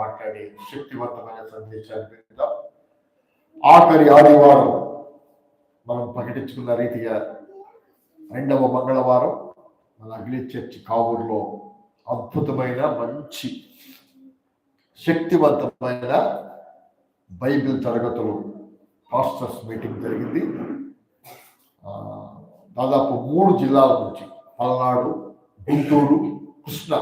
మాట్లాడి శక్తివంతమైన సందేశాన్ని పెడతాం ఆఖరి ఆదివారం మనం ప్రకటించుకున్న రీతిగా రెండవ మంగళవారం మన అగ్ని చర్చ్ కావూరులో అద్భుతమైన మంచి శక్తివంతమైన బైబిల్ తరగతులు పాస్టర్స్ మీటింగ్ జరిగింది. దాదాపు మూడు జిల్లాల నుంచి పల్నాడు గుంటూరు కృష్ణ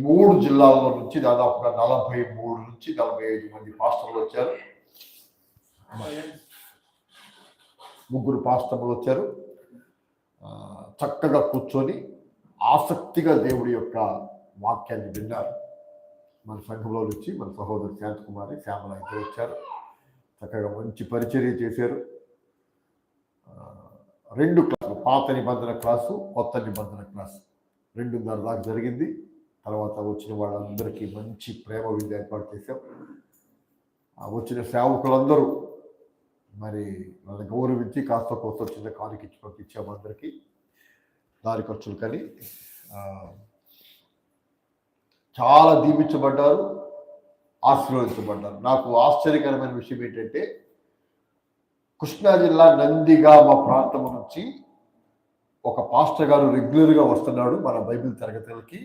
మూడు జిల్లాల నుంచి దాదాపుగా నలభై మూడు నుంచి నలభై ఐదు మంది పాస్టర్లు వచ్చారు. ముగ్గురు పాస్టర్లు వచ్చారు. చక్కగా కూర్చొని ఆసక్తిగా దేవుడి యొక్క వాక్యాన్ని విన్నారు. మన సంఘంలో నుంచి మన సహోదరు శాంతకుమారి శ్యామల ఇద్దరు వచ్చారు. చక్కగా మంచి పరిచర్య చేశారు. రెండు క్లాసులు పాత నిబంధన క్లాసు కొత్త నిబంధన క్లాసు. రెండున్నర దాకా జరిగింది. తర్వాత వచ్చిన వాళ్ళందరికీ మంచి ప్రేమ విద్య ఏర్పాటు చేశాం. ఆ వచ్చిన సేవకులందరూ మరి వాళ్ళని గౌరవించి కాస్త కోస్త చిన్న కానుక ఇచ్చి పంపించాము అందరికీ. దారి ఖర్చులు కానీ చాలా దీపించబడ్డారు ఆశీర్వదించబడ్డారు. నాకు ఆశ్చర్యకరమైన విషయం ఏంటంటే కృష్ణా జిల్లా మా ప్రాంతం నుంచి ఒక పాస్టర్ గారు రెగ్యులర్గా వస్తున్నాడు మన బైబిల్ తరగతులకి.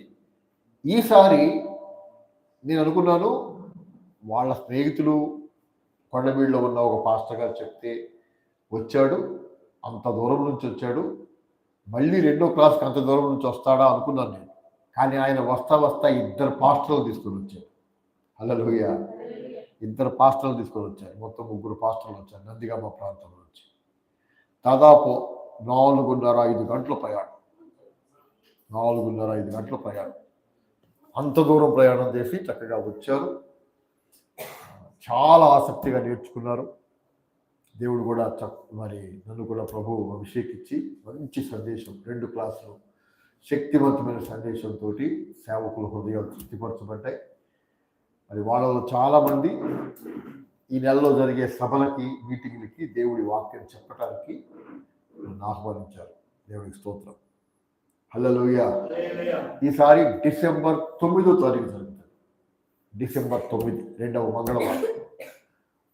ఈసారి నేను అనుకున్నాను వాళ్ళ స్నేహితులు కొండబీడులో ఉన్న ఒక పాస్టర్ గారు చెప్తే వచ్చాడు అంత దూరం నుంచి వచ్చాడు మళ్ళీ రెండో క్లాస్కి అంత దూరం నుంచి వస్తాడా అనుకున్నాను నేను. కానీ ఆయన వస్తా వస్తా ఇద్దరు పాస్టర్లు తీసుకొని వచ్చారు. అల్లలోయ ఇద్దరు పాస్టర్లు తీసుకొని వచ్చారు. మొత్తం ముగ్గురు పాస్టర్లు వచ్చారు. నందిగామ ప్రాంతం నుంచి. దాదాపు నాలుగున్నర ఐదు గంటల ప్రయాణం. నాలుగున్నర ఐదు గంటల ప్రయాణం. అంత దూరం ప్రయాణం చేసి చక్కగా వచ్చారు. చాలా ఆసక్తిగా నేర్చుకున్నారు. దేవుడు కూడా చక్ మరి నన్ను కూడా ప్రభు అభిషేకించి మంచి సందేశం రెండు క్లాసులు శక్తివంతమైన సందేశంతో సేవకుల హృదయాలు తృప్తిపరచబడ్డాయి. మరి వాళ్ళలో చాలామంది ఈ నెలలో జరిగే సభలకి మీటింగ్లకి దేవుడి వాక్యం చెప్పడానికి నన్ను ఆహ్వానించారు. దేవుడికి స్తోత్రం. హల్లలోయ. ఈసారి డిసెంబర్ తొమ్మిదో తారీఖు జరుగుతుంది. డిసెంబర్ తొమ్మిది రెండవ మంగళవారం.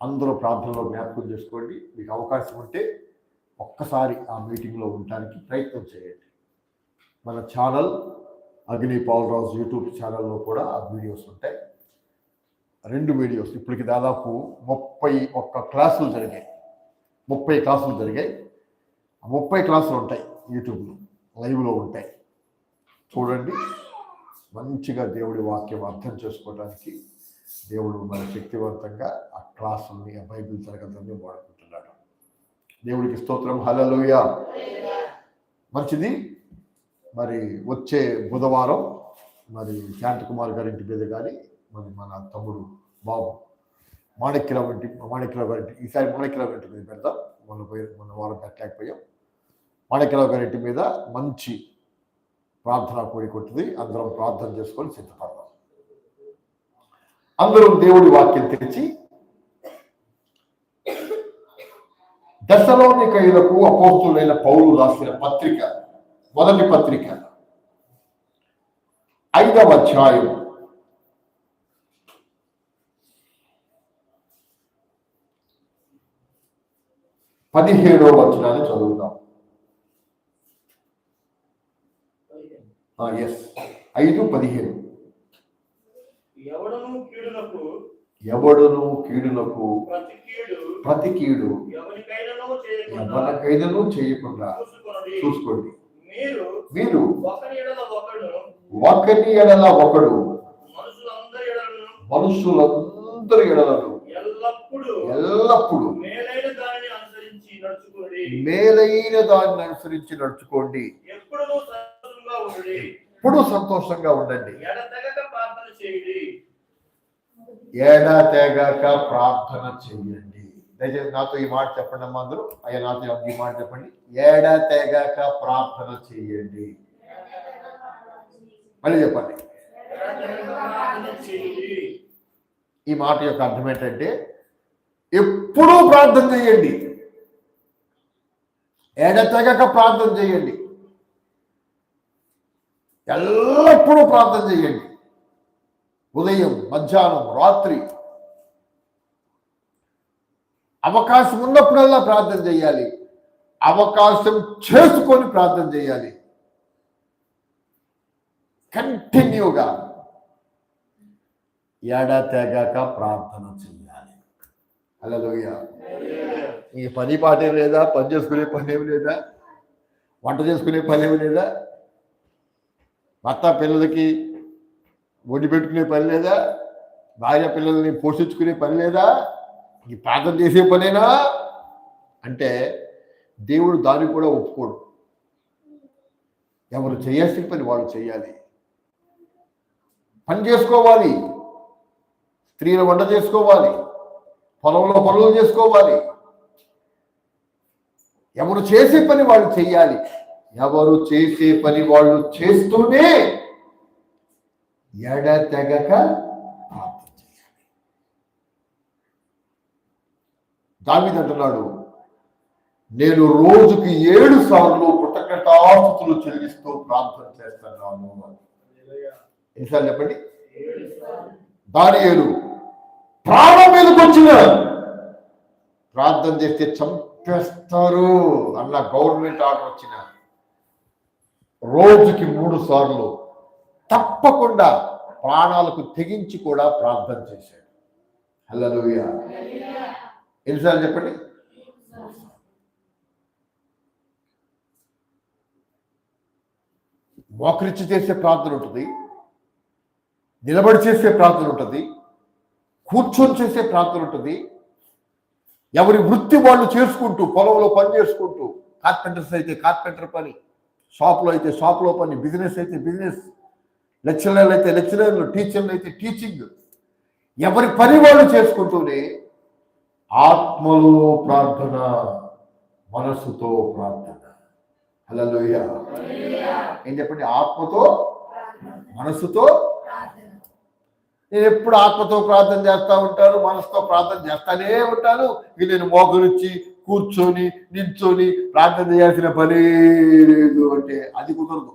అందరూ ప్రార్థనలో జ్ఞాపకం చేసుకోండి. మీకు అవకాశం ఉంటే ఒక్కసారి ఆ మీటింగ్లో ఉండడానికి ప్రయత్నం చేయండి. మన ఛానల్ అగ్ని పాలరాజు యూట్యూబ్ ఛానల్లో కూడా ఆ వీడియోస్ ఉంటాయి. రెండు వీడియోస్. ఇప్పటికి దాదాపు ముప్పై ఒక్క క్లాసులు జరిగాయి. ముప్పై క్లాసులు జరిగాయి. ఆ ముప్పై క్లాసులు ఉంటాయి యూట్యూబ్లో. లైవ్లో ఉంటాయి. చూడండి. మంచిగా దేవుడి వాక్యం అర్థం చేసుకోవడానికి దేవుడు మన శక్తివంతంగా ఆ క్లాసుల్ని ఆ బైబిల్ తరగతుల్ని వాడుకుంటున్నాడు. దేవుడికి స్తోత్రం. హలలుయ మంచిది. మరి వచ్చే బుధవారం మరి శాంతకుమార్ గారి ఇంటి మీద కానీ మరి మన తమ్ముడు బాబు మాణిక్యరావు ఇంటి మాణిక్యరావు గారి ఈసారి మాణిక్యరావు ఇంటి మీద పెడతాం. మొన్న పోయి మొన్న వారం పెట్టలేకపోయాం మాణిక్యరావు గారి మీద మంచి ప్రార్థన కూడిక కొట్టింది. అందరం ప్రార్థన చేసుకొని సిద్ధపడదాం అందరం దేవుడి వాక్యం తెరిచి దశలోనికైలకు అపోస్తులైన పౌరులు రాసిన పత్రిక మొదటి పత్రిక ఐదవ అధ్యాయం. పదిహేడవ వచనాన్ని చదువుదాం. ఎస్ ఐదు పదిహేను. ఎవడను కీడులకు ఎవడును కీడులకు ప్రతి కీడు ఎవరికైనాను చేయకుండా. చూసుకోండి. మీరు ఒకరి ఎడల ఒకడు. మనుషులందరి ఎడలను ఎల్లప్పుడూ మేలైన దానిని అనుసరించి నడుచుకోండి. ఎప్పుడూ సంతోషంగా ఉండండి. చేయండి. ఏడా తెగక ప్రార్థన చెయ్యండి దయచేసి నాతో ఈ మాట చెప్పండి అమ్మా అందరూ. అయ్యా నాతో ఈ మాట చెప్పండి. ఏడా తెగక ప్రార్థన చెయ్యండి మళ్ళీ చెప్పండి. చేయండి ఈ మాట యొక్క అర్థం ఏంటంటే ఎప్పుడూ ప్రార్థన చేయండి. ఎడతెగక ప్రార్థన చేయండి. ఎల్లప్పుడూ ప్రార్థన చేయండి. ఉదయం మధ్యాహ్నం రాత్రి. అవకాశం ఉన్నప్పుడల్లా ప్రార్థన చేయాలి. అవకాశం చేసుకొని ప్రార్థన చేయాలి. కంటిన్యూగా ఏడా ప్రార్థన చేయాలి. అలలోయ ఈ పని పాట ఏం లేదా? పని చేసుకునే పని ఏమి లేదా? వంట చేసుకునే పని ఏమి లేదా? భర్త పిల్లలకి ఒడి పెట్టుకునే పని లేదా? భార్య పిల్లల్ని పోషించుకునే పని లేదా? ఈ ప్రార్థన చేసే పనేనా? అంటే దేవుడు దాన్ని కూడా ఒప్పుకోడు. ఎవరు చేయాల్సిన పని వాళ్ళు చేయాలి. పని చేసుకోవాలి. స్త్రీలు వంట చేసుకోవాలి. పొలంలో పనులు చేసుకోవాలి. ఎవరు చేసే పని వాళ్ళు చేయాలి. ఎవరు చేసే పని వాళ్ళు చేస్తూనే ఎడ తెగక ప్రార్థన చేయాలి. దావిది అంటున్నాడు నేను రోజుకి ఏడు సార్లు పుట్టకటాస్తులు చెల్లిస్తూ ప్రార్థన చేస్తున్నాను ఎన్నిసార్లు చెప్పండి? దానియేలు ప్రాణం మీదకి వచ్చిన ప్రార్థన చేస్తే చంపేస్తారు అన్న గవర్నమెంట్ ఆర్డర్ వచ్చిన రోజుకి మూడు సార్లు తప్పకుండా ప్రాణాలకు తెగించి కూడా ప్రార్థన చేశాడు. హల్లెలూయా. ఎన్నిసార్లు చెప్పండి? మోకరించి చేసే ప్రార్థన ఉంటుంది. నిలబడి చేసే ప్రార్థన ఉంటుంది. కూర్చొని చేసే ప్రార్థన ఉంటుంది. ఎవరి వృత్తి వాళ్ళు చేసుకుంటూ పొలంలో పని చేసుకుంటూ కార్పెంటర్స్ అయితే కార్పెంటర్ పని. షాప్లో అయితే షాప్లో పని బిజినెస్ అయితే బిజినెస్. లెక్చరర్లు అయితే లెక్చరర్లు టీచర్లు అయితే టీచింగ్. ఎవరి పని వాళ్ళు చేసుకుంటూనే ఆత్మలో ప్రార్థన మనస్సుతో ప్రార్థన. హల్లెలూయా. ఏం చెప్పండి? ఆత్మతో మనస్సుతో నేను ఎప్పుడు ఆత్మతో ప్రార్థన చేస్తూ ఉంటాను మనసుతో ప్రార్థన చేస్తానే ఉంటాను. ఇక నేను మోకరించి కూర్చొని నిల్చొని ప్రార్థన చేయాల్సిన పని లేదు అంటే అది కుదరదు.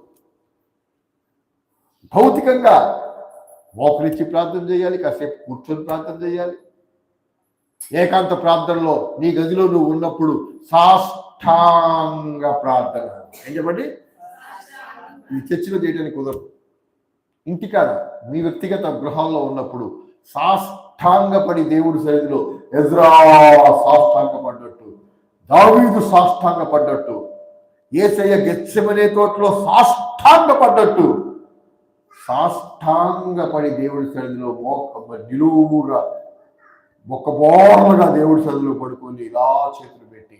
భౌతికంగా మోకరించి ప్రార్థన చేయాలి కాసేపు కూర్చొని ప్రార్థన చేయాలి. ఏకాంత ప్రార్థనలో నీ గదిలో నువ్వు ఉన్నప్పుడు సాష్టాంగ ప్రార్థన. ఏం చెప్పండి? ఈ చర్చిలో చేయడానికి కుదరదు. ఇంటికాడ మీ వ్యక్తిగత గృహాల్లో ఉన్నప్పుడు సాష్టాంగపడి దేవుడి సన్నిధిలో ఎజ్రా సాష్టాంగపడ్డట్టు దావీదు సాష్టాంగ పడ్డట్టు ఏసయ్య గెచ్చమనే తోటలో సాష్టాంగ పడ్డట్టు సాష్టాంగపడి దేవుడి సన్నిధిలో మొక్క నిలువుగా మొక్కబోర్లుగా దేవుడి సన్నిధిలో పడుకొని ఇలా చేతులు పెట్టి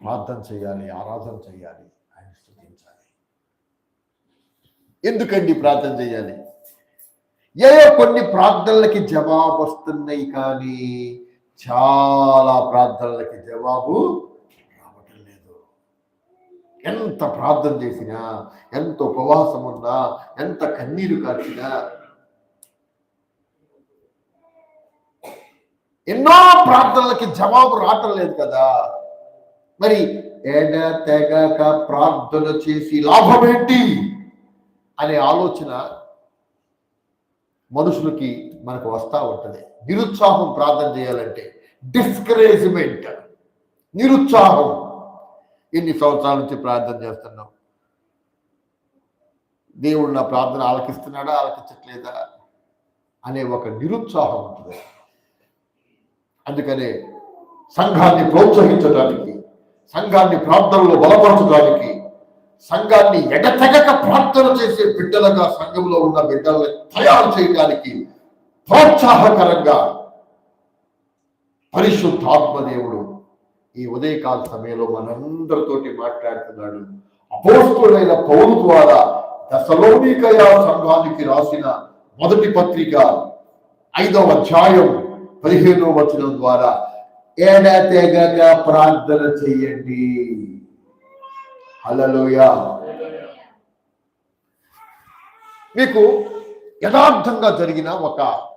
ప్రార్థన చేయాలి ఆరాధన చేయాలి ఆయన స్థుతించాలి. ఎందుకండి ప్రార్థన చేయాలి? ఏ కొన్ని ప్రార్థనలకి జవాబు వస్తున్నాయి కానీ చాలా ప్రార్థనలకి జవాబు రావటం లేదు. ఎంత ప్రార్థన చేసినా ఎంత ఉపవాసం ఉన్నా ఎంత కన్నీరు కార్చినా ఎన్నో ప్రార్థనలకి జవాబు రావటం లేదు కదా. మరి ఎడ తెగక ప్రార్థన చేసి లాభం ఏంటి? అనే ఆలోచన మనుషులకి మనకు వస్తూ ఉంటుంది. నిరుత్సాహం ప్రార్థన చేయాలంటే డిస్కరేజ్మెంట్ నిరుత్సాహం. ఎన్ని సంవత్సరాల నుంచి ప్రార్థన చేస్తున్నాం దేవుడు నా ప్రార్థన ఆలకిస్తున్నాడా? ఆలకించట్లేదా? అనే ఒక నిరుత్సాహం ఉంటుంది. అందుకనే సంఘాన్ని ప్రోత్సహించడానికి సంఘాన్ని ప్రార్థనలో బలపరచడానికి సంఘాన్ని ఎగతెగక ప్రార్థన చేసే బిడ్డలుగా సంఘంలో ఉన్న బిడ్డల్ని తయారు చేయడానికి ప్రోత్సాహకరంగా పరిశుద్ధాత్మదేవుడు. ఈ ఉదయకాల సమయంలో మనందరితోటి మాట్లాడుతున్నాడు. అపోస్తుడైన పౌరు ద్వారా దశలోనికయ సంఘానికి రాసిన మొదటి పత్రిక ఐదవ అధ్యాయం పదిహేనవ వచనం ద్వారా ఏడతెగక ప్రార్థన చేయండి. హల్లెలూయ. మీకు యథార్థంగా జరిగిన ఒక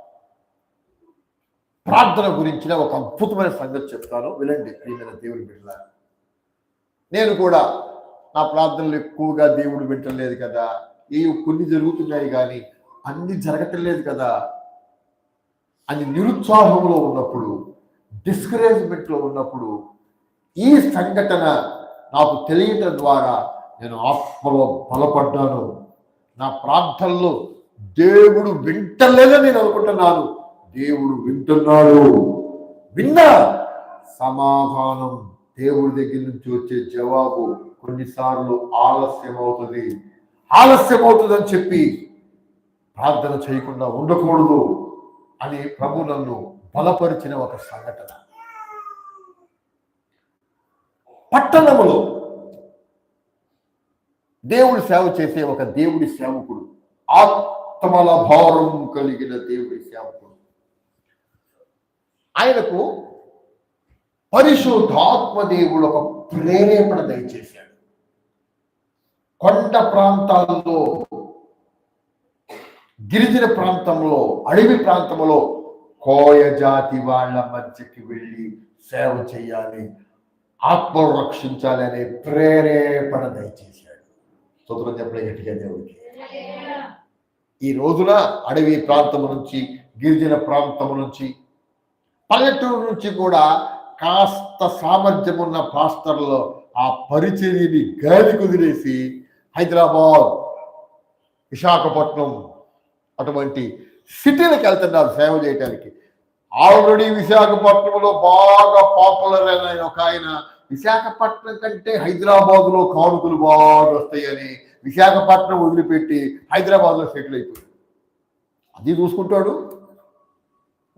ప్రార్థన గురించిన ఒక అద్భుతమైన సంగతి చెప్తాను. వినండి ప్రియమైన దేవుడి బిడ్డ నేను కూడా నా ప్రార్థనలు ఎక్కువగా దేవుడు వింటలేదు కదా. ఏ కొన్ని జరుగుతున్నాయి కానీ అన్ని జరగటం లేదు కదా. అని నిరుత్సాహంలో ఉన్నప్పుడు డిస్కరేజ్మెంట్లో ఉన్నప్పుడు ఈ సంఘటన నాకు తెలియటం ద్వారా నేను ఆత్మలో బలపడ్డాను. నా ప్రార్థనలో దేవుడు వింటలేదని నేను అనుకుంటున్నాను. దేవుడు వింటున్నాడు. విన్నా సమాధానం దేవుడి దగ్గర నుంచి వచ్చే జవాబు కొన్నిసార్లు ఆలస్యం అవుతుంది ఆలస్యం అవుతుందని చెప్పి ప్రార్థన చేయకుండా ఉండకూడదు అని ప్రభు నన్ను బలపరిచిన ఒక సంఘటన. పట్టణములో దేవుడి సేవ చేసే ఒక దేవుడి సేవకుడు ఆత్మల భారం కలిగిన దేవుడి సేవకుడు. ఆయనకు పరిశుద్ధాత్మ దేవుడు ఒక ప్రేరేపణ దయచేశాడు. కొండ ప్రాంతాల్లో గిరిజన ప్రాంతంలో అడవి ప్రాంతంలో కోయ జాతి వాళ్ళ మధ్యకి వెళ్ళి సేవ చేయాలి ఆత్మను రక్షించాలి అనే ప్రేరేపణ దయచేశాడు. స్తోత్రం చెప్పలే గట్టిగా దేవుడికి ఈ రోజున అడవి ప్రాంతం నుంచి గిరిజన ప్రాంతం నుంచి పల్లెటూరు నుంచి కూడా కాస్త సామర్థ్యం ఉన్న పాస్టర్లో ఆ పరిచర్యని గాలి కుదిరేసి హైదరాబాద్ విశాఖపట్నం అటువంటి సిటీలకు వెళ్తున్నారు సేవ చేయడానికి ఆల్రెడీ విశాఖపట్నంలో బాగా పాపులర్ అయిన ఒక ఆయన. విశాఖపట్నం కంటే హైదరాబాద్లో కానుకలు బాగా వస్తాయని విశాఖపట్నం వదిలిపెట్టి హైదరాబాద్లో సెటిల్ అయిపోయాడు. అది చూసుకుంటాడు.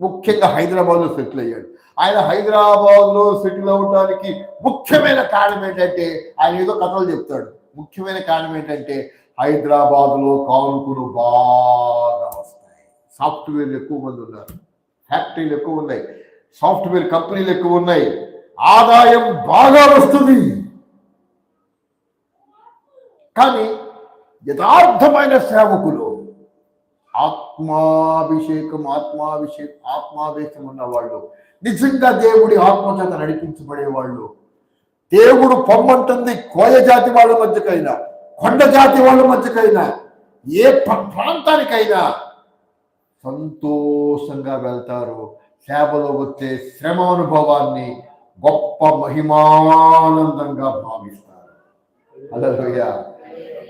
ముఖ్యంగా హైదరాబాద్లో సెటిల్ అయ్యాడు. ఆయన హైదరాబాద్లో సెటిల్ అవడానికి ముఖ్యమైన కారణం ఏంటంటే ఆయన ఏదో కథలు చెప్తాడు. ముఖ్యమైన కారణం ఏంటంటే హైదరాబాద్లో కానుకలు బాగా వస్తాయి. సాఫ్ట్వేర్లు ఎక్కువ మంది ఉన్నారు. ఫ్యాక్టరీలు ఎక్కువ ఉన్నాయి. సాఫ్ట్వేర్ కంపెనీలు ఎక్కువ ఉన్నాయి. ఆదాయం బాగా వస్తుంది. కానీ యథార్థమైన సేవకులు ఆత్మాభిషేకం ఆత్మాభిషేకం ఆత్మావేశం ఉన్నవాళ్ళు నిజంగా దేవుడి ఆత్మచేత నడిపించబడే వాళ్ళు దేవుడు పొమ్మంటుంది కోయ జాతి వాళ్ళ మధ్యకైనా కొండ జాతి వాళ్ళ మధ్యకైనా ఏ ప్ర- ప్రాంతానికైనా సంతోషంగా వెళ్తారు. సేవలో వచ్చే శ్రమానుభవాన్ని గొప్ప మహిమానందంగా భావిస్తారు.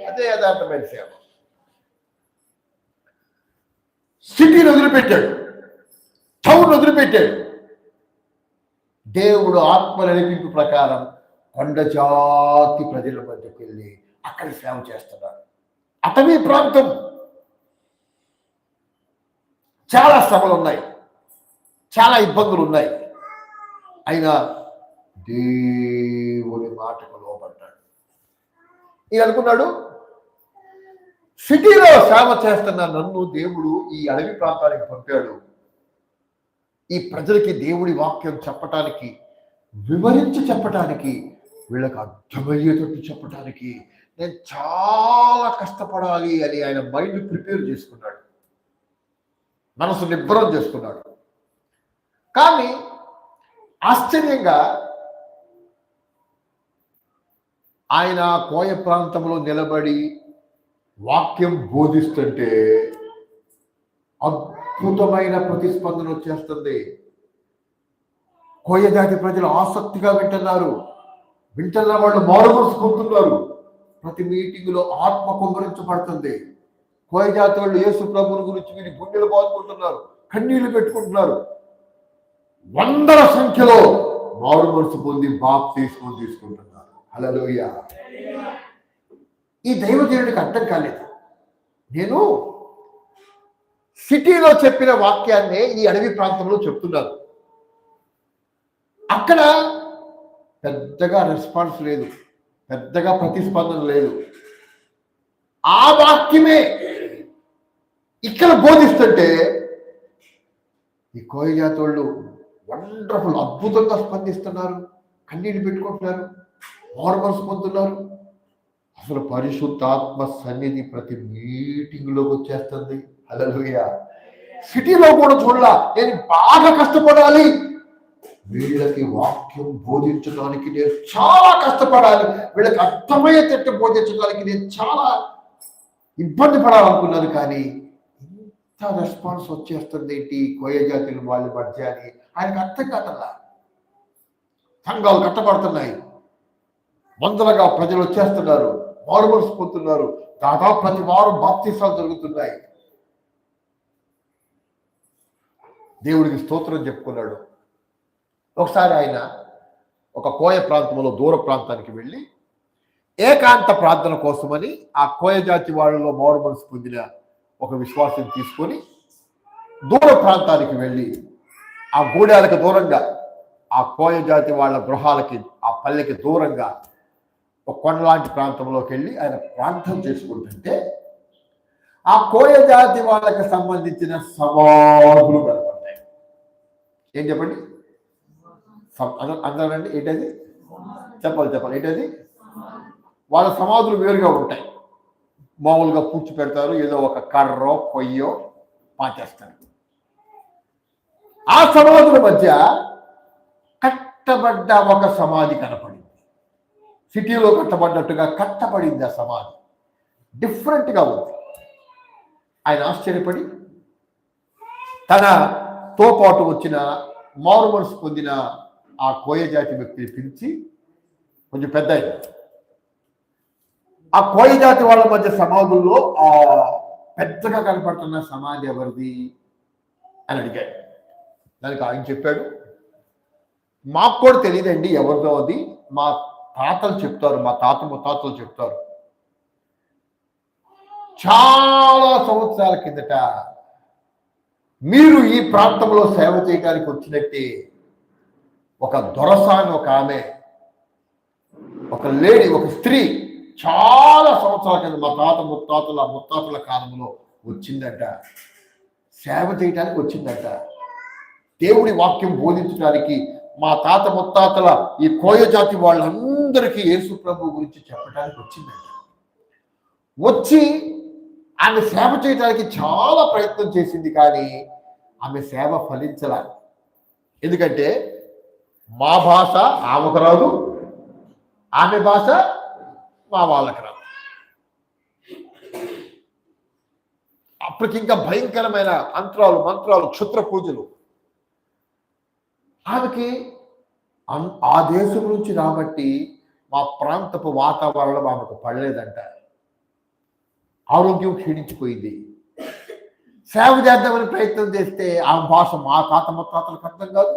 అదే యథార్థమైన సేవ. సిటీని వదిలిపెట్టాడు. టౌన్ వదిలిపెట్టాడు. దేవుడు ఆత్మ నడిపింపు ప్రకారం కొండ జాతి ప్రజల మధ్యకు వెళ్ళి అక్కడ సేవ చేస్తున్నాడు. అటవీ ప్రాంతం. చాలా శ్రమలు ఉన్నాయి. చాలా ఇబ్బందులు ఉన్నాయి. అయినా దేవుడి మాటకు లోపడ్డాడు ఈయన అనుకున్నాడు సిటీలో సేవ చేస్తున్న నన్ను దేవుడు ఈ అడవి ప్రాంతానికి పంపాడు. ఈ ప్రజలకి దేవుడి వాక్యం చెప్పటానికి వివరించి చెప్పటానికి వీళ్ళకి అర్థమయ్యేటట్టు చెప్పటానికి నేను చాలా కష్టపడాలి అని ఆయన మైండ్ ప్రిపేర్ చేసుకున్నాడు. మనసు నిబ్బరం చేసుకున్నాడు. కానీ ఆశ్చర్యంగా ఆయన కోయ ప్రాంతంలో నిలబడి వాక్యం బోధిస్తుంటే అద్భుతమైన ప్రతిస్పందన వచ్చేస్తుంది. కోయజాతి ప్రజలు ఆసక్తిగా వింటున్నారు. వింటున్న వాళ్ళు మారుమరుచుకుంటున్నారు ప్రతి మీటింగ్లో ఆత్మ కుమ్మరించబడుతుంది కోయజాతి వాళ్ళు యేసు ప్రభుని గురించి విని గుండెలు బాదుకుంటున్నారు. కన్నీళ్ళు పెట్టుకుంటున్నారు. వందల సంఖ్యలో మారు మనసు పొంది బాప్ తీసుకొని తీసుకుంటున్నారు. హల్లెలూయా. ఈ దైవజనుడికి అర్థం కాలేదు. నేను సిటీలో చెప్పిన వాక్యాన్నే ఈ అడవి ప్రాంతంలో చెప్తున్నారు అక్కడ పెద్దగా రెస్పాన్స్ లేదు. పెద్దగా ప్రతిస్పందన లేదు. ఆ వాక్యమే ఇక్కడ బోధిస్తుంటే ఈ కోయ వండర్ఫుల్ అద్భుతంగా స్పందిస్తున్నారు. కన్నీళ్ళు పెట్టుకుంటున్నారు. హార్మోన్స్ పొందుతున్నారు. అసలు పరిశుద్ధాత్మ సన్నిధి ప్రతి మీటింగ్లోకి వచ్చేస్తుంది. హల్లెలూయా సిటీలో కూడా చూడాల నేను బాగా కష్టపడాలి. వీళ్ళకి వాక్యం బోధించడానికి నేను చాలా కష్టపడాలి. వీళ్ళకి అర్థమయ్యేటట్టు బోధించడానికి నేను చాలా ఇబ్బంది పడాలనుకున్నాను కానీ ఇంత రెస్పాన్స్ వచ్చేస్తుంది ఏంటి? కోయ జాతుల వాళ్ళ మధ్య అని. ఆయనకు అర్థం కాదల్లా. సంఘాలు కట్టబడుతున్నాయి. వందలుగా ప్రజలు వచ్చేస్తున్నారు. మారుమనసు పొందుతున్నారు దాదాపు ప్రతి వారం బాప్తీసాలు జరుగుతున్నాయి. దేవుడికి స్తోత్రం చెప్పుకున్నాడు. ఒకసారి ఆయన ఒక కోయ ప్రాంతంలో దూర ప్రాంతానికి వెళ్ళి ఏకాంత ప్రార్థన కోసమని ఆ కోయ జాతి వాళ్ళలో మారు మనసు పొందిన ఒక విశ్వాసం తీసుకొని దూర ప్రాంతానికి వెళ్ళి ఆ గూడాలకు దూరంగా ఆ కోయ జాతి వాళ్ళ గృహాలకి ఆ పల్లెకి దూరంగా ఒక కొండలాంటి ప్రాంతంలోకి వెళ్ళి ఆయన ప్రార్థన చేసుకుంటుంటే ఆ కోయ జాతి వాళ్ళకి సంబంధించిన సమాధులు కనపడతాయి. ఏం చెప్పండి? అందరండి ఏంటది? చెప్పాలి చెప్పాలి. ఏంటది? వాళ్ళ సమాధులు వేరుగా ఉంటాయి. మామూలుగా పూడ్చి పెడతారు ఏదో ఒక కర్రో పొయ్యో పాచేస్తారు. ఆ సమాధుల మధ్య కట్టబడ్డ ఒక సమాధి కనపడింది సిటీలో కట్టబడ్డట్టుగా కట్టబడింది ఆ సమాధి డిఫరెంట్గా ఉంది. ఆయన ఆశ్చర్యపడి తనతో పాటు వచ్చిన మారు మనసు పొందిన ఆ కోయ జాతి వ్యక్తిని పిలిచి కొంచెం పెద్ద ఆ కోయ జాతి వాళ్ళ మధ్య సమాధుల్లో ఆ పెద్దగా కనపడుతున్న సమాధి ఎవరిది అని అడిగాడు. దానికి ఆయన చెప్పాడు మాకు కూడా తెలియదండి ఎవరిదో అది. మా తాతలు చెప్తారు మా తాత ముత్తాతలు చెప్తారు. చాలా సంవత్సరాల కిందట మీరు ఈ ప్రాంతంలో సేవ చేయడానికి వచ్చినట్టే ఒక దొరసాని ఒక ఆమె ఒక లేడీ ఒక స్త్రీ చాలా సంవత్సరాల కింద మా తాత ముత్తాతల ముత్తాతల కాలంలో వచ్చిందట. సేవ చేయడానికి వచ్చిందట. దేవుడి వాక్యం బోధించడానికి మా తాత ముత్తాతల ఈ కోయ జాతి వాళ్ళందరికీ యేసు ప్రభు గురించి చెప్పడానికి వచ్చిందట. వచ్చి ఆమె సేవ చేయడానికి చాలా ప్రయత్నం చేసింది కానీ ఆమె సేవ ఫలించలేదు. ఎందుకంటే మా భాష ఆమెకు రాదు ఆమె భాష మా వాళ్ళకి రాదు. అప్పటికి ఇంకా భయంకరమైన అంతరాలు మంత్రాలు క్షుద్ర పూజలు ఆమెకి ఆ దేశం నుంచి రాబట్టి మా ప్రాంతపు వాతావరణం ఆమెకు పడలేదంట. ఆరోగ్యం క్షీణించిపోయింది. సేవ చేద్దామని ప్రయత్నం చేస్తే ఆమె భాష మా తాత ముత్తాతలకు అర్థం కాదు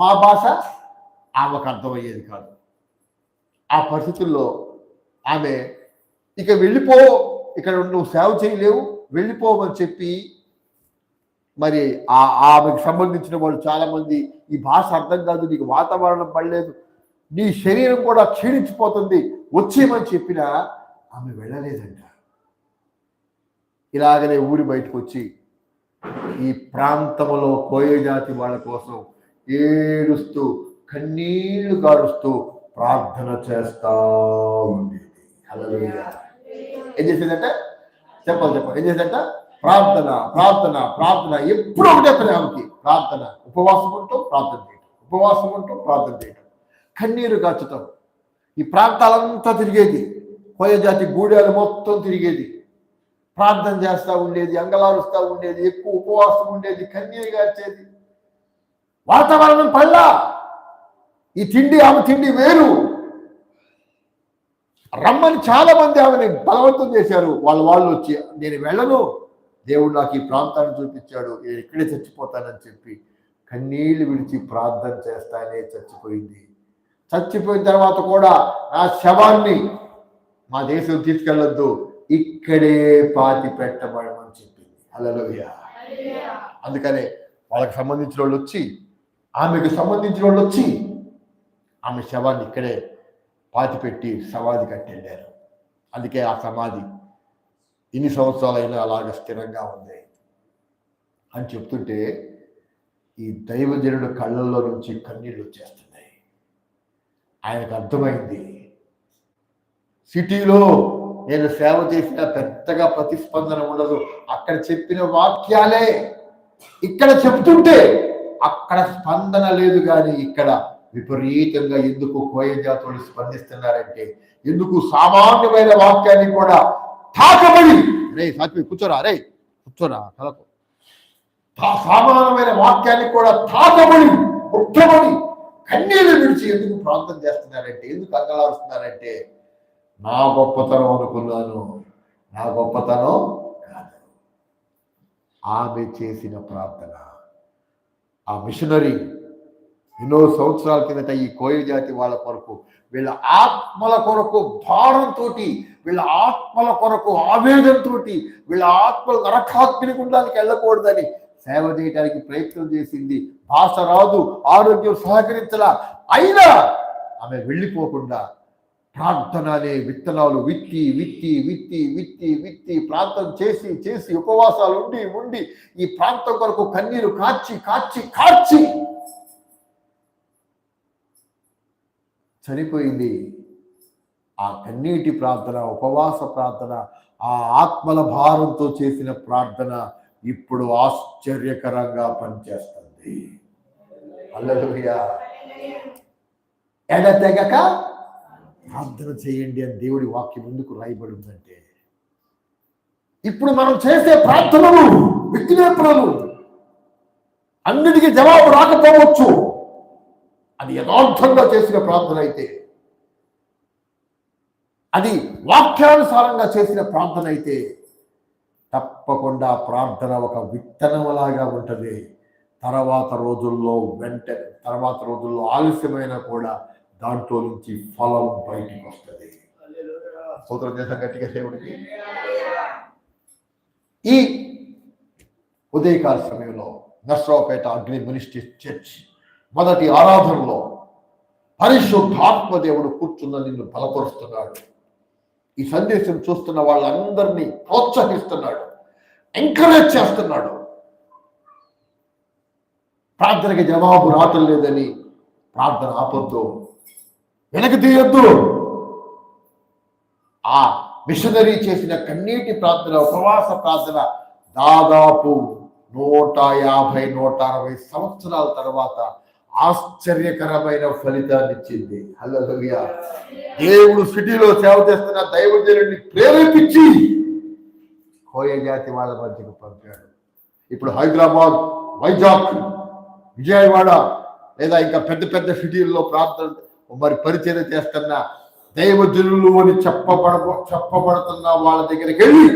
మా భాష ఆమెకు అర్థమయ్యేది కాదు. ఆ పరిస్థితుల్లో ఆమె ఇక వెళ్ళిపో ఇక్కడ నువ్వు సేవ చేయలేవు వెళ్ళిపోమని చెప్పి మరి ఆ ఆమెకు సంబంధించిన వాళ్ళు చాలామంది ఈ భాష అర్థం కాదు నీకు వాతావరణం పడలేదు నీ శరీరం కూడా క్షీణించిపోతుంది వచ్చేయమని చెప్పినా ఆమె వెళ్ళలేదంట. ఇలాగనే ఊరి బయటకు వచ్చి ఈ ప్రాంతంలో కోయ జాతి వాళ్ళ కోసం ఏడుస్తూ కన్నీళ్ళు కారుస్తూ ప్రార్థన చేస్తా ఉండేది. అలా ఏం చేసేదంట? చెప్పాలి చెప్పాలి. ఏం చేసేదంట? ప్రార్థన ప్రార్థన ప్రార్థన. ఎప్పుడు ఒకటే పని ఆమెకి ప్రార్థన ఉపవాసం ఉంటూ ప్రార్థన చేయటం. ఉపవాసం ఉంటూ ప్రార్థన చేయటం. కన్నీరు కాచుతాం. ఈ ప్రాంతాలంతా తిరిగేది. కోయ జాతి మొత్తం తిరిగేది. ప్రార్థన చేస్తూ ఉండేది అంగలారుస్తూ ఉండేది ఎక్కువ ఉపవాసం ఉండేది కన్నీరు కాచేది. వాతావరణం పల్లా ఈ తిండి ఆమె తిండి వేరు. రమ్మని చాలా మంది ఆమెని బలవంతం చేశారు. వాళ్ళ వాళ్ళు వచ్చి నేను వెళ్ళను. దేవుడు నాకు ఈ ప్రాంతాన్ని చూపించాడు నేను ఇక్కడే చచ్చిపోతానని చెప్పి కన్నీళ్ళు విడిచి ప్రార్థన చేస్తానే చచ్చిపోయింది. చచ్చిపోయిన తర్వాత కూడా నా శవాన్ని మా దేశం తీసుకెళ్ళొద్దు ఇక్కడే పాతి పెట్టబడమని చెప్పింది. అలలోయ అందుకనే వాళ్ళకి సంబంధించిన వాళ్ళు వచ్చి ఆమెకు సంబంధించిన వాళ్ళు వచ్చి ఆమె శవాన్ని ఇక్కడే పాతి పెట్టి సమాధి కట్టెళ్ళారు. అందుకే ఆ సమాధి ఇన్ని సంవత్సరాలైనా అలాగ స్థిరంగా ఉంది అని చెప్తుంటే ఈ దైవజనుడు కళ్ళల్లో నుంచి కన్నీళ్ళు వచ్చేస్తున్నాయి. ఆయనకు అర్థమైంది సిటీలో నేను సేవ చేసిన పెద్దగా ప్రతిస్పందన ఉండదు. అక్కడ చెప్పిన వాక్యాలే ఇక్కడ చెప్తుంటే అక్కడ స్పందన లేదు కానీ ఇక్కడ విపరీతంగా ఎందుకు కోయ జాతులు స్పందిస్తున్నారంటే ఎందుకు సామాన్యమైన వాక్యాన్ని కూడా తాకబడి. రే సాత్వి కూర్చోరా రే. కూర్చోరా కలకు సామాన్యమైన వాక్యాన్ని కూడా తాకబడి ముట్టబడి కన్నీళ్ళు విడిచి ఎందుకు ప్రార్థన చేస్తున్నారంటే ఎందుకు అంగలారుస్తున్నారంటే నా గొప్పతనం అనుకున్నాను. నా గొప్పతనం కాదు. ఆమె చేసిన ప్రార్థన. ఆ మిషనరీ ఎన్నో సంవత్సరాల కిందట ఈ కోయ జాతి వాళ్ళ కొరకు వీళ్ళ ఆత్మల కొరకు భారంతో వీళ్ళ ఆత్మల కొరకు ఆవేదంతో వీళ్ళ ఆత్మలు నరకాగ్ని గుండానికి వెళ్ళకూడదని సేవ చేయడానికి ప్రయత్నం చేసింది. భాష రాదు ఆరోగ్యం సహకరించలా. అయినా ఆమె వెళ్ళిపోకుండా ప్రార్థన అనే విత్తనాలు విత్తి విత్తి విత్తి విత్తి విత్తి ప్రాంతం చేసి చేసి ఉపవాసాలు ఉండి ఉండి ఈ ప్రాంతం కొరకు కన్నీరు కాచి కాచి కాచి చనిపోయింది. ఆ కన్నీటి ప్రార్థన ఉపవాస ప్రార్థన ఆ ఆత్మల భారంతో చేసిన ప్రార్థన ఇప్పుడు ఆశ్చర్యకరంగా పనిచేస్తుంది. అల్లలుగా ఎడతెగక ప్రార్థన చేయండి అని దేవుడి వాక్యం ఎందుకు రాయబడి ఉందంటే ఇప్పుడు మనం చేసే ప్రార్థనలు విజ్ఞాపనలు అన్నిటికీ జవాబు రాకపోవచ్చు. అది యథార్థంగా చేసిన ప్రార్థన అయితే అది వాక్యానుసారంగా చేసిన ప్రార్థన అయితే తప్పకుండా ప్రార్థన ఒక విత్తనములాగా ఉంటుంది. తర్వాత రోజుల్లో వెంట తర్వాత రోజుల్లో ఆలస్యమైన కూడా దాంట్లో నుంచి ఫలం బయటికి వస్తుంది. సూత్రం చేసిన గట్టిగా దేవుడికి ఈ ఉదయకాల సమయంలో నర్సరావుపేట అగ్ని మినిస్ట్రీ చర్చ్ మొదటి ఆరాధనలో పరిశుద్ధాత్మ దేవుడు కూర్చున్న నిన్ను బలపరుస్తున్నాడు. ఈ సందేశం చూస్తున్న వాళ్ళందరినీ ప్రోత్సహిస్తున్నాడు. ఎంకరేజ్ చేస్తున్నాడు. ప్రార్థనకి జవాబు రావటం లేదని ప్రార్థన ఆపొద్దు. వెనక తీయొద్దు. ఆ మిషనరీ చేసిన కన్నీటి ప్రార్థన ఉపవాస ప్రార్థన దాదాపు నూట యాభై నూట అరవై సంవత్సరాల తర్వాత ఆశ్చర్యకరమైన ఫలితాన్ని ఇచ్చింది. హల్లెలూయా. దేవుడు సిటీలో సేవ చేస్తున్న దైవజనుడిని ప్రేరేపించి కోయ జాతి వాళ్ళ మధ్యకు పంపాడు. ఇప్పుడు హైదరాబాద్ వైజాగ్ విజయవాడ లేదా ఇంకా పెద్ద పెద్ద సిటీల్లో ప్రార్థన మరి పరిచయం చేస్తున్న దైవజనులు అని చెప్పబడ చెప్పబడుతున్న వాళ్ళ దగ్గరికి వెళ్ళి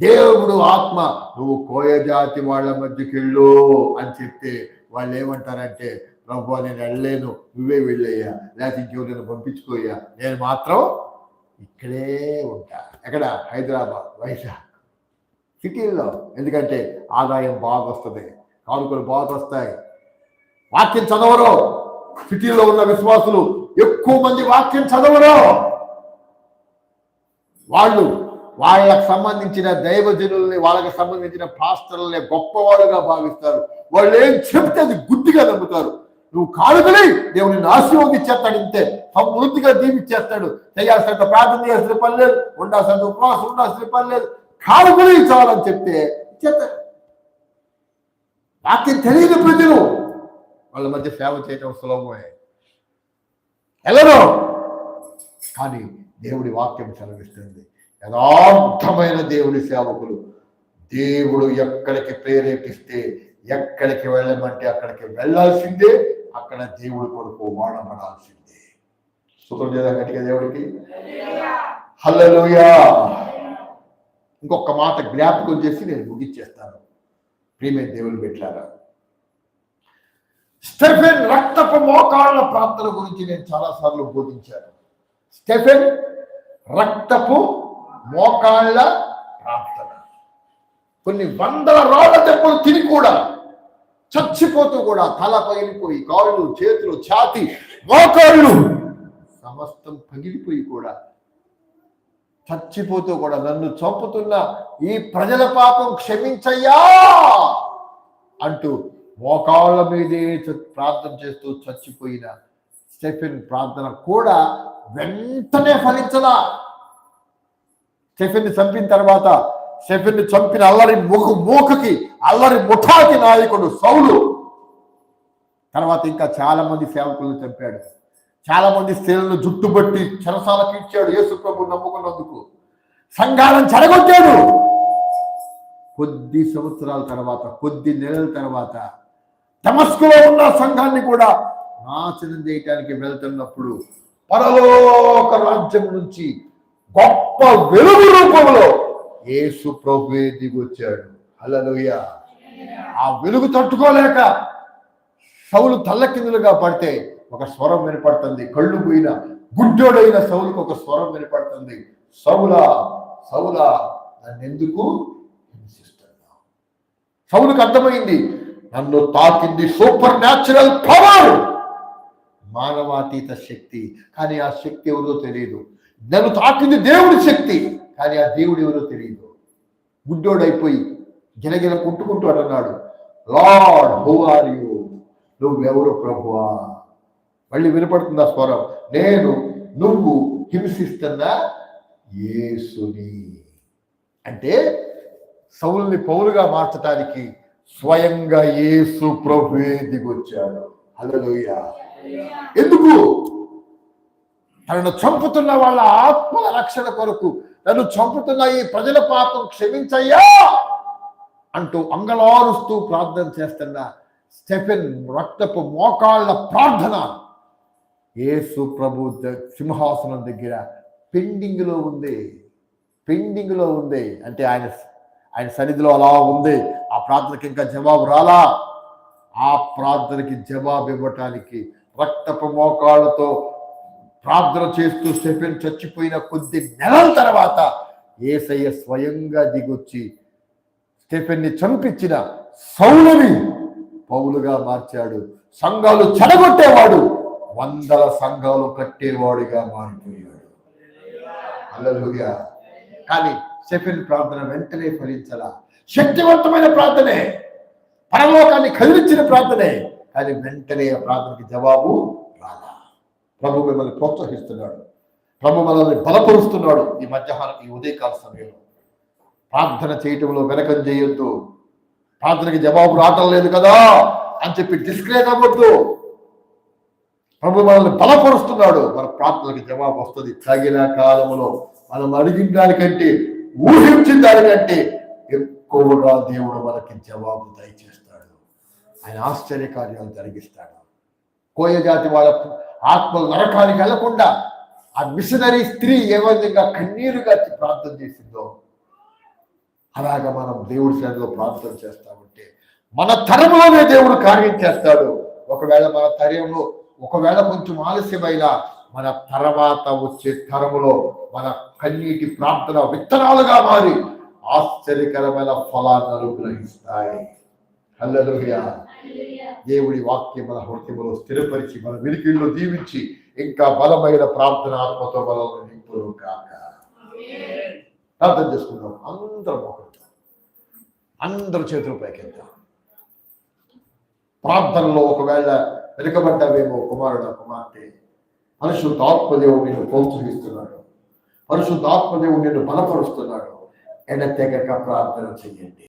దేవుడు ఆత్మ నువ్వు కోయ జాతి వాళ్ళ మధ్యకి వెళ్ళు అని చెప్తే వాళ్ళు ఏమంటారంటే ప్రభు నేను వెళ్ళలేను. నువ్వే వెళ్ళయ్యా. లేకపోతే ఇంకెవరైనా పంపించుకోయ్యా. నేను మాత్రం ఇక్కడే ఉంటా. ఎక్కడ? హైదరాబాద్ వైజాగ్. సిటీల్లో. ఎందుకంటే ఆదాయం బాగా వస్తుంది కానుకలు బాగా వస్తాయి వాక్యం చదవరు. సిటీలో ఉన్న విశ్వాసులు ఎక్కువ మంది వాక్యం చదవరు. వాళ్ళు వాళ్ళకు సంబంధించిన దైవజనుల్ని వాళ్ళకి సంబంధించిన పాస్టర్లని గొప్పవాళ్ళుగా భావిస్తారు. వాళ్ళు ఏం చెప్తే అది గుడ్డిగా నమ్ముతారు. నువ్వు కాలుకలి దేవుని ఆశీర్వదించేస్తాడు ఇంతే సమృద్ధిగా దీవిచ్చేస్తాడు చేయాల్సినంత ప్రార్థన చేయాల్సిన పని లేదు. ఉండాల్సినంత ఉపవాసం ఉండాల్సిన పని లేదు. కాలుకలి చాలని చెప్తే చెప్తారు వాక్యం తెలియని ప్రజలు వాళ్ళ మధ్య సేవ చేయటం సులభమే. ఎలానో? కానీ దేవుడి వాక్యం సెలవిస్తుంది. యథార్థమైన దేవుడి సేవకులు. దేవుడు ఎక్కడికి ప్రేరేపిస్తే ఎక్కడికి వెళ్ళమంటే అక్కడికి వెళ్ళాల్సిందే అక్కడ దేవుడి కొరకు వాడబడాల్సిందే. సుఖం చేద్దాం గట్టిగా దేవుడికి. హల్లలోయా. ఇంకొక మాట జ్ఞాపకం చేసి నేను ముగించేస్తాను. ప్రియమైన దేవుని పెట్టారా స్టెఫెన్ రక్తపు మోకాళ్ళ ప్రార్థన గురించి నేను చాలాసార్లు బోధించాను. స్టెఫెన్ రక్తపు మోకాళ్ళ ప్రార్థన. కొన్ని వందల రాళ్ళ దెబ్బలు తిని కూడా చచ్చిపోతూ కూడా తల పగిలిపోయి కాళ్ళు చేతులు ఛాతి మోకాళ్ళు సమస్తం పగిలిపోయి కూడా చచ్చిపోతూ కూడా నన్ను చంపుతున్న ఈ ప్రజల పాపం క్షమించయ్యా అంటూ మోకాళ్ళ మీదే చ- ప్రార్థన చేస్తూ చచ్చిపోయిన స్టెఫెన్ ప్రార్థన కూడా వెంటనే ఫలించలా. స్టెఫెన్ చంపిన తర్వాత స్టెఫెన్ చంపిన అల్లరి ముఖ మూకకి అల్లరి ముఠాకి నాయకుడు సౌలు. తర్వాత ఇంకా చాలా మంది సేవకులను చంపాడు. చాలా మంది స్త్రీలను జుట్టుబట్టి చెరసాలకు ఇచ్చాడు యేసు ప్రభు నమ్ముకున్నందుకు. సంఘాలను చెడగొట్టాడు కొద్ది సంవత్సరాల తర్వాత కొద్ది నెలల తర్వాత తమస్కులో ఉన్న సంఘాన్ని కూడా నాశనం చేయటానికి వెళ్తున్నప్పుడు పరలోక రాజ్యం నుంచి గొప్ప వెలుగు రూపంలో యేసు ప్రభువే దిగొచ్చాడు హల్లెలూయా. ఆ వెలుగు తట్టుకోలేక సౌలు తల్లకిందులుగా పడితే ఒక స్వరం వినపడుతుంది. కళ్ళు పోయిన గుడ్డోడైన సౌలుకు ఒక స్వరం వినపడుతుంది. సౌలా సౌలా నన్ను ఎందుకు హింసిస్తున్నావు సౌలుకు అర్థమైంది నన్ను తాకింది సూపర్ న్యాచురల్ పవర్ మానవాతీత శక్తి. కానీ ఆ శక్తి ఎవరో తెలియదు. నన్ను తాకింది దేవుడి శక్తి. కానీ ఆ దేవుడు ఎవరో తెలియదు. గుడ్డోడైపోయి గిలగిల కొట్టుకుంటూ అంటున్నాడు లార్డ్ హూ ఆర్ యు? నువ్వెవరు ప్రభువా? మళ్ళీ వినపడుతుంది ఆ స్వరం? నేను నువ్వు హింసిస్తున్న యేసుని. అంటే సౌల్ని పౌలుగా మార్చడానికి స్వయంగా యేసు ప్రభువే దిగొచ్చాడు. హల్లెలూయా. ఎందుకు? తనను చంపుతున్న వాళ్ళ ఆత్మల రక్షణ కొరకు నన్ను చంపుతున్న ఈ ప్రజల పాపం క్షమించయ్యా అంటూ అంగలారుస్తూ ప్రార్థన చేస్తున్న స్టెఫెన్ రక్తపు మోకాళ్ళ ప్రార్థన. యేసు ప్రభు సింహాసనం దగ్గర పెండింగ్లో ఉంది. పెండింగ్లో ఉంది. అంటే ఆయన ఆయన సన్నిధిలో అలా ఉంది. ఆ ప్రార్థనకి ఇంకా జవాబు రాలా? ఆ ప్రార్థనకి జవాబు ఇవ్వటానికి రక్తపు మోకాళ్ళతో ప్రార్థన చేస్తూ స్టెఫెన్ చచ్చిపోయిన కొద్ది నెలల తర్వాత ఏసయ్య స్వయంగా దిగొచ్చి స్టెఫెన్ని చంపించిన సౌలని పౌలుగా మార్చాడు. సంఘాలు చెడగొట్టేవాడు వందల సంఘాలు కట్టేవాడిగా మారిపోయాడు. అల్లలుగా కానీ స్టెఫెన్ ప్రార్థన వెంటనే ఫలించలా. శక్తివంతమైన ప్రార్థనే. పరలోకాన్ని కదిలించిన ప్రార్థనే. కానీ వెంటనే ఆ ప్రార్థనకి జవాబు ప్రభు మిమ్మల్ని ప్రోత్సహిస్తున్నాడు. ప్రభు మనల్ని బలపరుస్తున్నాడు ఈ మధ్యాహ్నం ఈ ఉదయకాల సమయంలో. ప్రార్థన చేయటంలో వెనకం చేయొద్దు. ప్రార్థనకి జవాబు రావటం లేదు కదా అని చెప్పి డిస్క్రేట్ అవ్వద్దు ప్రభు మనల్ని బలపరుస్తున్నాడు. మన ప్రార్థనకి జవాబు వస్తుంది. తగిన కాలంలో మనం అడిగిన దానికంటే ఊహించిన దానికంటే ఎక్కువగా దేవుడు మనకి జవాబు దయచేస్తాడు. ఆయన ఆశ్చర్యకార్యాలు జరిగిస్తాడు. కోయ జాతి వాళ్ళ ఆత్మ నరకానికి వెళ్ళకుండా ఆ మిషనరీ స్త్రీ ఏ విధంగా కన్నీరుగా ప్రార్థన చేసిందో అలాగ మనం దేవుడి సేవలో ప్రార్థన చేస్తా ఉంటే మన తరంలోనే దేవుడు కార్యం చేస్తాడు. ఒకవేళ మన తరంలో ఒకవేళ కొంచెం ఆలస్యమైన మన తర్వాత వచ్చే తరములో మన కన్నీటి ప్రార్థన విత్తనాలుగా మారి ఆశ్చర్యకరమైన ఫలాన్ని అనుగ్రహిస్తాయి. హల్లెలూయా. దేవుడి వాక్యం మన హృదయంలో స్థిరపరిచి మన వినికిళ్ళు దీవించి ఇంకా బలమైన ప్రార్థన ఆత్మతో బలం నింపును కాక ప్రార్థన చేసుకుందాం. అందరం ఒకరు అందరు చేతులు పైకెళ్తాం ప్రార్థనలో ఒకవేళ వెనుకబడ్డావేమో కుమారుడు కుమార్తె పరిశుద్ధ ఆత్మదేవుడు నిన్ను ప్రోత్సహిస్తున్నాడు. పరిశుద్ధ ఆత్మదేవుడు నిన్ను బలపరుస్తున్నాడు. ఎడతెగక ప్రార్థన చెయ్యండి.